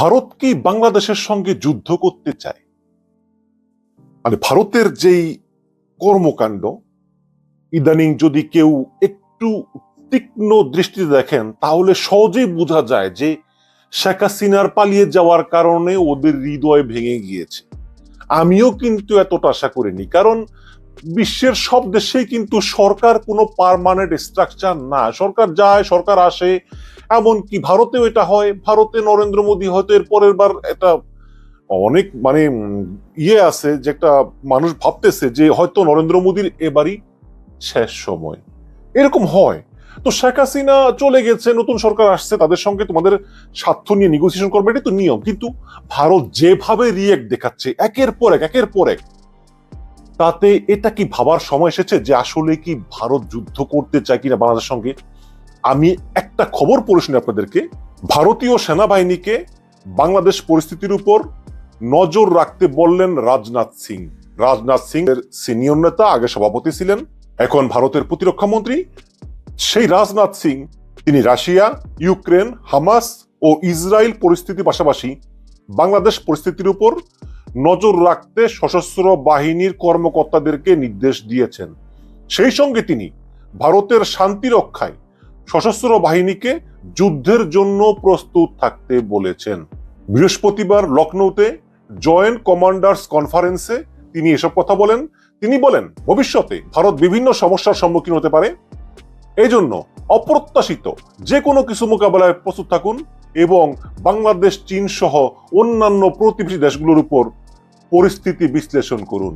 ভারত কি বাংলাদেশের সঙ্গে যুদ্ধ করতে চায়? মানে ভারতের যেই কর্মকাণ্ড, ইদানিং যদি কেউ একটু তীক্ষ্ণ দৃষ্টিতে দেখেন, তাহলে সহজেই বোঝা যায় যে শেখ হাসিনার পালিয়ে যাওয়ার কারণে ওদের হৃদয় ভেঙে গিয়েছে। আমিও কিন্তু এতটা আশা করিনি, কারণ বিশ্বের সব দেশেই কিন্তু সরকার কোনো পারমানেন্ট স্ট্রাকচার না। সরকার যায়, সরকার আসে এমনকি ভারতেও এটা হয়। ভারতে নরেন্দ্র মোদী হয়তো এর পরের বার এটা অনেক মানে ইয়ে আছে যে একটা মানুষ ভাবতেছে যে হয়তো নরেন্দ্র মোদীর এবারই শেষ সময়। এরকম হয়। তো শেখ হাসিনা চলে গেছে, নতুন সরকার আসছে, তাদের সঙ্গে তোমাদের স্বার্থ নিয়ে নেগোসিয়েশন করবে এটাই তো নিয়ম। কিন্তু ভারত যেভাবে রিয়েক্ট দেখাচ্ছে, একের পর এক, একের পর এক, তাতে এটা কি ভাবার সময় এসেছে যে আসলে কি ভারত যুদ্ধ করতে চায় কিনা বাংলাদেশের সঙ্গে? আমি একটা খবর পড়ে শুনি আপনাদেরকে। ভারতীয় সেনাবাহিনীকে বাংলাদেশ পরিস্থিতির উপর নজর রাখতে বললেন রাজনাথ সিং। রাজনাথ সিং এর সিনিয়র নেতা, আগে সভাপতি ছিলেন, এখন ভারতের প্রতিরক্ষা মন্ত্রী। সেই রাজনাথ সিং, তিনি রাশিয়া, ইউক্রেন, হামাস ও ইসরায়েল পরিস্থিতি পাশাপাশি বাংলাদেশ পরিস্থিতির উপর নজর রাখতে সশস্ত্র বাহিনীর কর্মকর্তাদেরকে নির্দেশ দিয়েছেন। সেই সঙ্গে তিনি ভারতের শান্তি রক্ষায় সশস্ত্র বাহিনীকে যুদ্ধের জন্য প্রস্তুত থাকতে বলেছেন। বৃহস্পতিবার লখনৌতে জয়েন্ট কমান্ডার্স কনফারেন্সে তিনি এসব কথা বলেন। তিনি বলেন, ভবিষ্যতে ভারত বিভিন্ন সমস্যার সম্মুখীন হতে পারে। এই জন্য অপ্রত্যাশিত যে কোনো কিছু মোকাবেলায় প্রস্তুত থাকুন এবং বাংলাদেশ, চীন সহ অন্যান্য প্রতিবেশী দেশগুলোর উপর পরিস্থিতি বিশ্লেষণ করুন।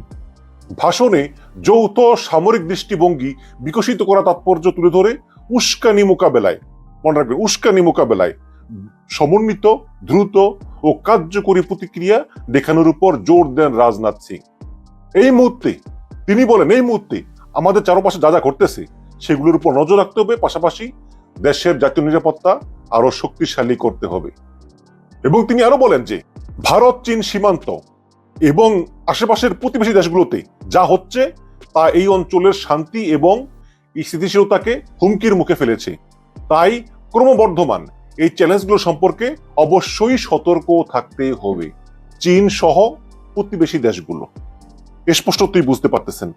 ভাষণে যৌথ সামরিক দৃষ্টিভঙ্গি বিকশিত করা তাৎপর্য তুলে ধরে উস্কানি মোকাবেলায়, মনে রাখবেন উস্কানি মোকাবেলায় সমন্বিত, দ্রুত ও কার্যকরী প্রতিক্রিয়া দেখানোর উপর জোর দেন রাজনাথ সিং। এই মুহূর্তে, তিনি বলেন, এই মুহূর্তে আমাদের চারপাশে যা যা ঘটতেছে, সেগুলোর উপর নজর রাখতে হবে, পাশাপাশি দেশের জাতীয় নিরাপত্তা আরও শক্তিশালী করতে হবে। এবং তিনি আরও বলেন যে, ভারত, চীন সীমান্ত এবং আশেপাশের প্রতিবেশী দেশগুলোতে যা হচ্ছে, তা এই অঞ্চলের শান্তি এবং স্থিতিশীলতাকে হুমকির মুখে ফেলেছে। তাই ক্রমবর্ধমান এই চ্যালেঞ্জগুলো সম্পর্কে অবশ্যই সতর্ক থাকতে হবে। চীন সহ প্রতিবেশী দেশগুলো। স্পষ্টতই বুঝতে পারতেছেন।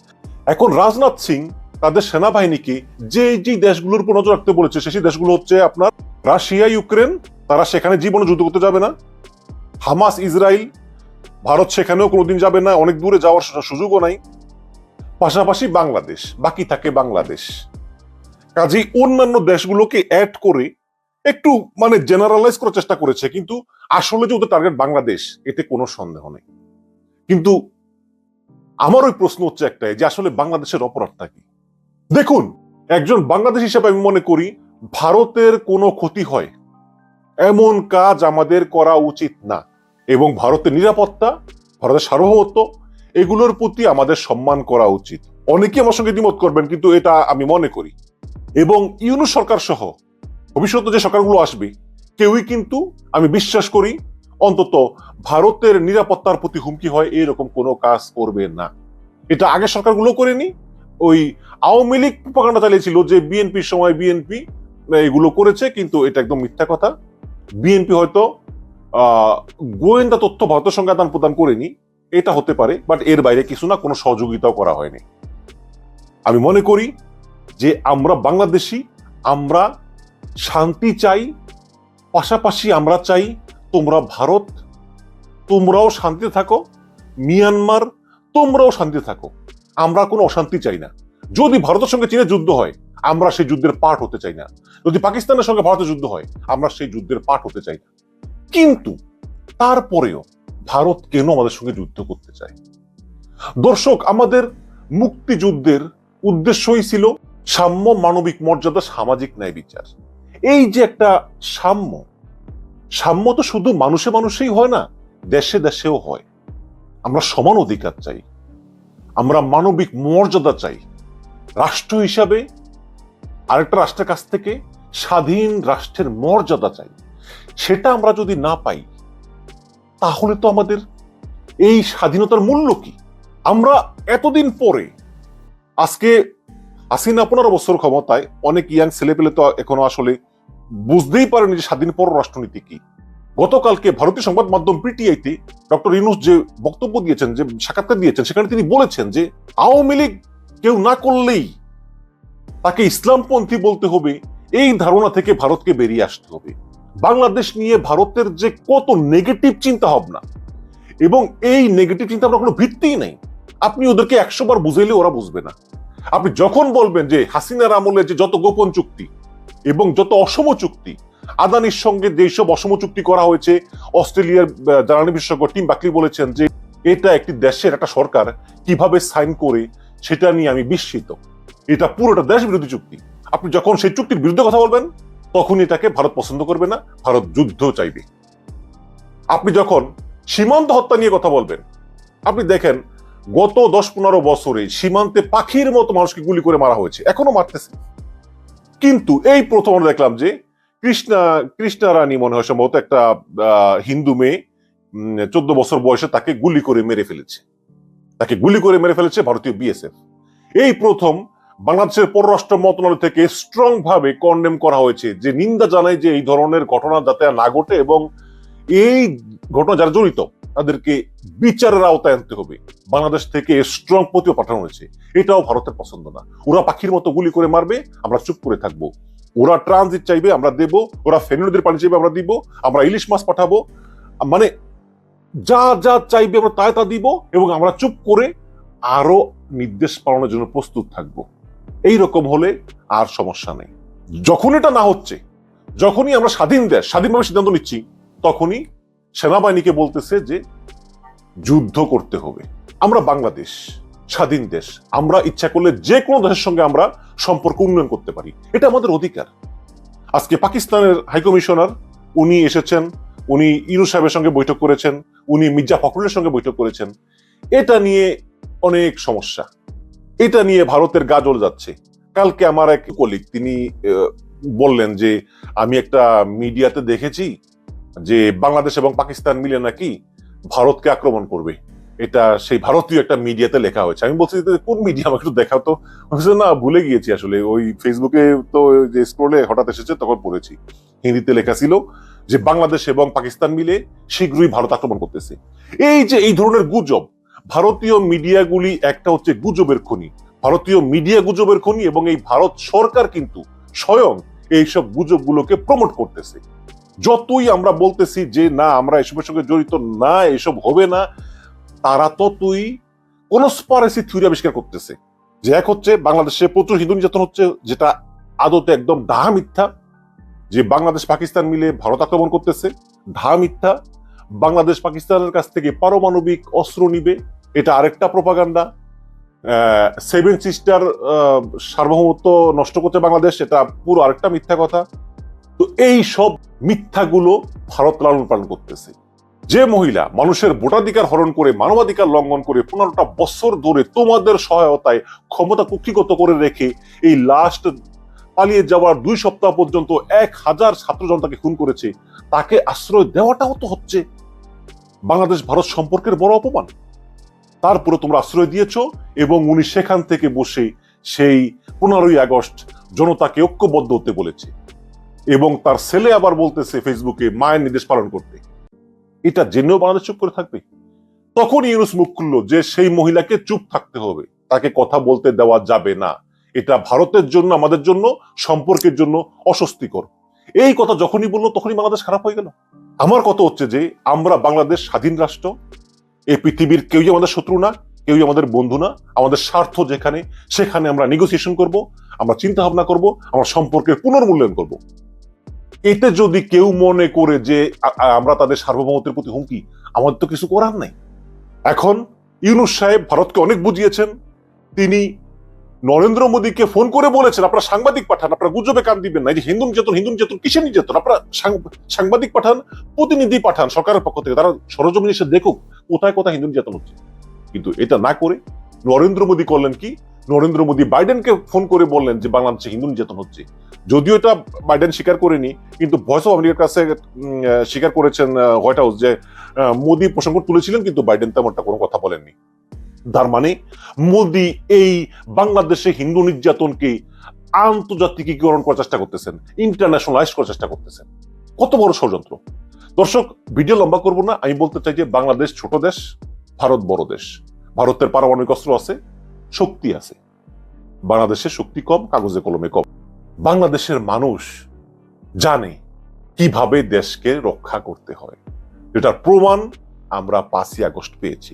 এখন রাজনাথ সিং তাদের সেনাবাহিনীকে যে যে দেশগুলোর উপর নজর রাখতে বলেছে, সেই দেশগুলো হচ্ছে আপনার রাশিয়া, ইউক্রেন, তারা সেখানে জীবনে যুদ্ধ করতে যাবে না। হামাস ইসরায়েল ভারত সেখানেও কোনোদিন যাবে না। অনেক দূরে যাওয়ার সুযোগও নাই। পাশাপাশি বাংলাদেশ, বাকি থাকে বাংলাদেশ। কাজেই অন্যান্য দেশগুলোকে অ্যাড করে একটু মানে জেনারেলাইজ করার চেষ্টা করেছে, কিন্তু আসলে যে ওদের টার্গেট বাংলাদেশ, এতে কোনো সন্দেহ নেই। কিন্তু আমার ওই প্রশ্ন হচ্ছে একটাই, যে আসলে বাংলাদেশের অপরাধটা কি? দেখুন, একজন বাংলাদেশ হিসেবে আমি মনে করি ভারতের কোনো ক্ষতি হয়। এমন কাজ আমাদের করা উচিত না। এবং ভারতের নিরাপত্তা, ভারতের সার্বভৌমত্ব এগুলোর প্রতি আমাদের সম্মান করা উচিত। অনেকে আমার সঙ্গে দ্বিমত করবেন, কিন্তু এটা আমি মনে করি। এবং ইউনু সরকার সহ ভবিষ্যতে যে সরকারগুলো আসবে, কেউই কিন্তু আমি বিশ্বাস করি, অন্তত ভারতের নিরাপত্তার প্রতি হুমকি হয়, এরকম কোনো কাজ করবে না। এটা আগের সরকারগুলো করেনি। ওই আওয়ামী লীগ প্রকাণ্ডা চালিয়েছিল যে বিএনপির সময় বিএনপি এগুলো করেছে, কিন্তু এটা একদম মিথ্যা কথা। বিএনপি হয়তো গোয়েন্দা তথ্য ভারতের সঙ্গে আদান প্রদান করেনি। এটা হতে পারে বাট এর বাইরে কিছু না, কোনো সহযোগিতাও করা হয়নি। আমি মনে করি যে আমরা বাংলাদেশি, আমরা শান্তি চাই, পাশাপাশি আমরা চাই তোমরা ভারত, তোমরাও শান্তিতে থাকো, মিয়ানমার, তোমরাও শান্তিতে থাকো। আমরা কোনো অশান্তি চাই না। যদি ভারতের সঙ্গে চীনের যুদ্ধ হয়, আমরা সেই যুদ্ধের পাঠ হতে চাই না। যদি পাকিস্তানের সঙ্গে ভারতের যুদ্ধ হয়, আমরা সেই যুদ্ধের পাঠ হতে চাই না। কিন্তু তারপরেও ভারত কেন আমাদের সঙ্গে যুদ্ধ করতে চায়? দর্শক, আমাদের মুক্তিযুদ্ধের উদ্দেশ্যই ছিল সাম্য মানবিক মর্যাদা, সামাজিক ন্যায় বিচার। এই যে একটা সাম্য সাম্য তো শুধু মানুষে মানুষেই হয় না, দেশে দেশেও হয়। আমরা সমান অধিকার চাই, আমরা মানবিক মর্যাদা চাই। রাষ্ট্র হিসাবে আরেকটা রাষ্ট্রের কাছ থেকে স্বাধীন রাষ্ট্রের মর্যাদা চাই। সেটা আমরা যদি না পাই তাহলে তো আমাদের এই স্বাধীনতার মূল্য কি? আমরা এতদিন পরে, আজকে হাসিনা পনেরো বছর ক্ষমতায় অনেক ইয়াং ছেলেপেলে তো এখনও আসলে বুঝতেই পারেনি যে স্বাধীন পর রাষ্ট্রনীতি কি। গতকালকে ভারতীয় সংবাদ মাধ্যম পিটিআইতে ডক্টর ইনুস যে বক্তব্য দিয়েছেন, যে সাক্ষাৎকার দিয়েছেন, সেখানে তিনি বলেছেন যে আওয়ামী লীগ কেউ না করলেই তাকে ইসলামপন্থী বলতে হবে, এই ধারণা থেকে ভারতকে বেরিয়ে আসতে হবে। বাংলাদেশ নিয়ে ভারতের যে কত নেগেটিভ চিন্তা ভাবনা এবং এই নেগেটিভ চিন্তা ভাবনা কোনো ভিত্তিই নেই। আপনি ওদেরকে একশো বার বুঝাইলে ওরা বুঝবে না। আপনি যখন বলবেন যে হাসিনার আমলে যে যত গোপন চুক্তি এবং যত অসম চুক্তি, আদানির সঙ্গে যেসব অসম চুক্তি করা হয়েছে, অস্ট্রেলিয়ার জ্বালানি বিশেষজ্ঞ টিম বাকলি বলেছেন যে এটা একটি দেশের, একটা সরকার কীভাবে সাইন করে সেটা নিয়ে আমি বিস্মিত। এটা পুরোটা দেশ বিরোধী চুক্তি। আপনি যখন সেই চুক্তির বিরুদ্ধে কথা বলবেন তখন এটাকে ভারত পছন্দ করবে না, ভারত যুদ্ধ চাইবে। আপনি যখন সীমান্ত হত্যা নিয়ে কথা বলবেন, আপনি দেখেন গত দশ পনেরো বছরে সীমান্তে পাখির মতো মানুষকে গুলি করে মারা হয়েছে, এখনও মারতেছে। কিন্তু এই প্রথম আমরা দেখলাম যে কৃষ্ণা কৃষ্ণা রানী মনে হয় সম্ভবত একটা হিন্দু মেয়ে চোদ্দ বছর বয়সে তাকে গুলি করে মেরে ফেলেছে। তাকে গুলি করে মেরে ফেলেছে ভারতীয় বিএসএফ এই প্রথম বাংলাদেশের পররাষ্ট্র মন্ত্রণালয় থেকে স্ট্রং ভাবে কন্ডেম করা হয়েছে যে নিন্দা জানায় যে এই ধরনের ঘটনা যাতে না ঘটে এবং এই ঘটনা যারা জড়িত, তাদেরকে বিচারের আওতায় আনতে হবে। বাংলাদেশ থেকে স্ট্রং প্রতিও পাঠানো হয়েছে। এটাও ভারতের পছন্দ না। ওরা পাখির মতো গুলি করে মারবে, আমরা চুপ করে থাকব। ওরা ট্রানজিট চাইবে, আমরা দেব। ওরা ফেনী নদীর পানি চাইবে, আমরা দিব। আমরা ইলিশ মাছ পাঠাবো। মানে যা যা চাইবে আমরা তাই তা দিব এবং আমরা চুপ করে আরও নির্দেশ পালনের জন্য প্রস্তুত থাকব। এই রকম হলে আর সমস্যা নেই। যখন এটা না হচ্ছে, যখনই আমরা স্বাধীন দেশ, স্বাধীনভাবে সিদ্ধান্ত নিচ্ছি, তখনই সেনাবাহিনীকে বলতেছে যে যুদ্ধ করতে হবে। আমরা বাংলাদেশ, স্বাধীন দেশ, আমরা ইচ্ছা করলে যে কোনো দেশের সঙ্গে আমরা সম্পর্ক উন্নয়ন করতে পারি। এটা আমাদের অধিকার। আজকে পাকিস্তানের হাইকমিশনার উনি এসেছেন, উনি ইনু সাহেবের সঙ্গে বৈঠক করেছেন, উনি মির্জা ফখরুলের সঙ্গে বৈঠক করেছেন। এটা নিয়ে অনেক সমস্যা। এটা নিয়ে ভারতের গাজল যাচ্ছে। কালকে আমার এক কলিগ তিনি বললেন যে, আমি একটা মিডিয়াতে দেখেছি যে, বাংলাদেশ এবং পাকিস্তান মিলে নাকি ভারতকে আক্রমণ করবে। এটা সেই ভারতীয় একটা মিডিয়াতে লেখা হয়েছে। আমি বলছি কোন মিডিয়া? আমাকে একটু দেখাও তো। না, ভুলে গিয়েছি আসলে। ওই ফেসবুকে তো যে স্ক্রোলে হঠাৎ এসেছে, তখন পড়েছি। হিন্দিতে লেখা ছিল যে, বাংলাদেশ এবং পাকিস্তান মিলে শীঘ্রই ভারত আক্রমণ করতেছে। এই যে, এই ধরনের গুজব ভারতীয় মিডিয়াগুলি একটা হচ্ছে গুজবের খনি। ভারতীয় মিডিয়া গুজবের খনি এবং এই ভারত সরকার কিন্তু স্বয়ং এইসব গুজবগুলোকে প্রমোট করতেছে। যতই আমরা বলতেছি যে, না, আমরা এসবের সঙ্গে জড়িত না, এসব হবে না, তারা ততই কনস্পারেসি থিওরি আবিষ্কার করতেছে। যে এক হচ্ছে, বাংলাদেশে প্রচুর হিন্দু নির্যাতন হচ্ছে, যেটা আদতে একদম ডাহা মিথ্যা। যে বাংলাদেশ, পাকিস্তান মিলে ভারত আক্রমণ করতেছে ঢা মিথ্যা। বাংলাদেশ, পাকিস্তানের কাছ থেকে পারমাণবিক অস্ত্র নিবে। এটা আরেকটা প্রপাগান্ডা সেভেন সিস্টার সার্বভৌমত্ব নষ্ট করতে বাংলাদেশ, এটা পুরো আরেকটা মিথ্যা কথা। তো এই সব মিথ্যাগুলো ভারত লালন পালন করতেছে। যে মহিলা মানুষের ভোটাধিকার হরণ করে, মানবাধিকার লঙ্ঘন করে পনেরোটা বছর ধরে তোমাদের সহায়তায় ক্ষমতা কুক্ষিগত করে রেখে এই লাস্ট পালিয়ে যাওয়ার দুই সপ্তাহ পর্যন্ত এক হাজার ছাত্র জনতাকে খুন করেছে, তাকে আশ্রয় দেওয়াটাও তো হচ্ছে। বাংলাদেশ ভারত সম্পর্কের বড় অপমান। তারপরে তোমরা আশ্রয় দিয়েছ এবং উনি সেখান থেকে বসে সেই পনেরোই আগস্ট জনতাকে ঐক্যবদ্ধ হতে বলেছে। এবং তার ছেলে আবার বলতেছে ফেসবুকে, মায়ের নির্দেশ পালন করতে। এটা জেনেও বাংলাদেশ চুপ করে থাকবে? তখন ইউনুস মুখ খুললো যে সেই মহিলাকে চুপ থাকতে হবে। তাকে কথা বলতে দেওয়া যাবে না। এটা ভারতের জন্য, আমাদের জন্য, সম্পর্কের জন্য অস্বস্তিকর। এই কথা যখনই বলল, তখনই বাংলাদেশ খারাপ হয়ে গেল। আমার কথা হচ্ছে যে, আমরা বাংলাদেশ স্বাধীন রাষ্ট্র এই পৃথিবীর কেউই আমাদের শত্রু না, কেউই আমাদের বন্ধু না, আমাদের স্বার্থ যেখানে, সেখানে আমরা নেগোসিয়েশন করব, আমরা চিন্তা ভাবনা করব, আমরা সম্পর্কের পুনর্মূল্যায়ন করব। এতে যদি কেউ মনে করে যে আমরা তাদের সার্বভৌমত্বের প্রতি হুমকি, আমাদের তো কিছু করার নাই। এখন ইউনুস সাহেব ভারতকে অনেক বুঝিয়েছেন। তিনি নরেন্দ্র মোদীকে ফোন করে বলেছেন, আপনারা সাংবাদিক পাঠান, আপনারা গুজবে কান দিবেন না যে হিন্দু নির্যাতন হিন্দু নির্যাতন কিসের নির্যাতন? আপনারা সাংবাদিক পাঠান, প্রতিনিধি পাঠান সরকারের পক্ষ থেকে, তারা সরজমিনে এসে দেখুক কোথায় কোথায় হিন্দু নির্যাতন হচ্ছে। কিন্তু এটা না করে নরেন্দ্র মোদী করলেন কি? নরেন্দ্র মোদী বাইডেনকে ফোন করে বললেন যে বাংলাদেশে হিন্দু নির্যাতন হচ্ছে। যদিও এটা বাইডেন স্বীকার করেনি, কিন্তু ভয়েস অফ আমেরিকার কাছে স্বীকার করেছেন হোয়াইট হাউস যে মোদী প্রসঙ্গ তুলেছিলেন, কিন্তু বাইডেন তেমনটা কোনো কথা বলেননি। তার মানে মোদী এই বাংলাদেশে হিন্দু নির্যাতনকে আন্তর্জাতিকীকরণ করার চেষ্টা করতেছেন ইন্টারন্যাশনালাইজ করার চেষ্টা করতেছেন। কত বড় ষড়যন্ত্র। দর্শক ভিডিও লম্বা করব না। আমি বলতে চাই যে বাংলাদেশ ছোট দেশ, ভারত বড় দেশ। ভারতের পারমাণবিক অস্ত্র আছে, শক্তি আছে। বাংলাদেশের শক্তি কম, কাগজে কলমে কম। বাংলাদেশের মানুষ জানে কীভাবে দেশকে রক্ষা করতে হয়। এটার প্রমাণ আমরা পাঁচই আগস্ট পেয়েছি।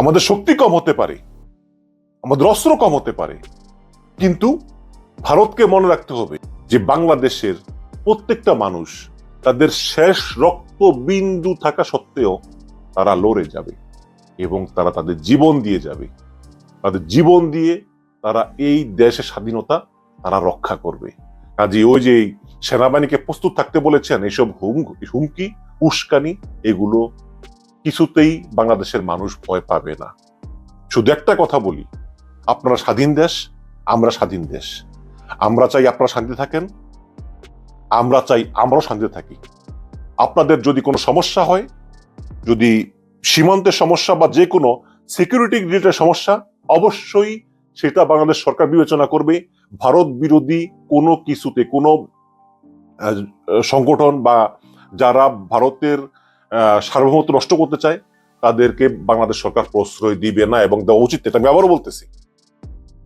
আমাদের শক্তি কম হতে পারে, আমাদের অস্ত্র কম হতে পারে। কিন্তু ভারতকে মনে রাখতে হবে যে বাংলাদেশের প্রত্যেকটা মানুষ তাদের শেষ রক্ত বিন্দু থাকা সত্ত্বেও তারা লড়ে যাবে এবং তারা তাদের জীবন দিয়ে যাবে। তাদের জীবন দিয়ে তারা এই দেশের স্বাধীনতা তারা রক্ষা করবে। কাজে ওই যে সেনাবাহিনীকে প্রস্তুত থাকতে বলেছেন এইসব হুম হুমকি, উস্কানি, এগুলো কিছুতেই বাংলাদেশের মানুষ ভয় পাবে না। শুধু একটা কথা বলি, আপনারা স্বাধীন দেশ, আমরা স্বাধীন দেশ। আমরা চাই আপনারা শান্তি থাকেন আমরা চাই আমরাও শান্তিতে থাকি। আপনাদের যদি কোনো সমস্যা হয়, যদি সীমান্তের সমস্যা বা যে কোনো সিকিউরিটি রিলেটেড সমস্যা, অবশ্যই সেটা বাংলাদেশ সরকার বিবেচনা করবে। ভারত বিরোধী কোনো কিছুতে, কোনো সংগঠন বা যারা ভারতের সার্বভৌমত্ব নষ্ট করতে চায়, তাদেরকে বাংলাদেশ সরকার প্রশ্রয় দিবে না এবং দেওয়া উচিত। এটা আমি আবারও বলতেছি।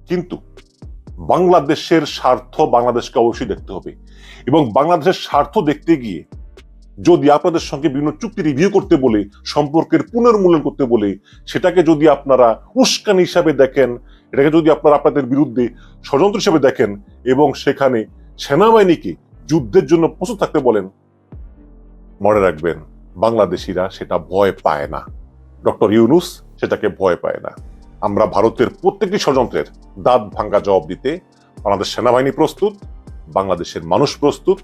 কিন্তু বাংলাদেশের স্বার্থ বাংলাদেশকে অবশ্যই দেখতে হবে। এবং বাংলাদেশের স্বার্থ দেখতে গিয়ে যদি আপনাদের সঙ্গে বিভিন্ন চুক্তি রিভিউ করতে বলে, সম্পর্কের পুনর্মূল্যায়ন করতে বলে, সেটাকে যদি আপনারা উস্কানি হিসাবে দেখেন, এটাকে যদি আপনারা আপনাদের বিরুদ্ধে ষড়যন্ত্র হিসাবে দেখেন এবং সেখানে সেনাবাহিনীকে যুদ্ধের জন্য প্রস্তুত থাকতে বলেন, মনে রাখবেন, বাংলাদেশিরা সেটা ভয় পায় না। ডক্টর ইউনুস সেটাকে ভয় পায় না। আমরা ভারতের প্রত্যেকটি ষড়যন্ত্রের দাঁত ভাঙ্গা জবাব দিতে বাংলাদেশ সেনাবাহিনী প্রস্তুত বাংলাদেশের মানুষ প্রস্তুত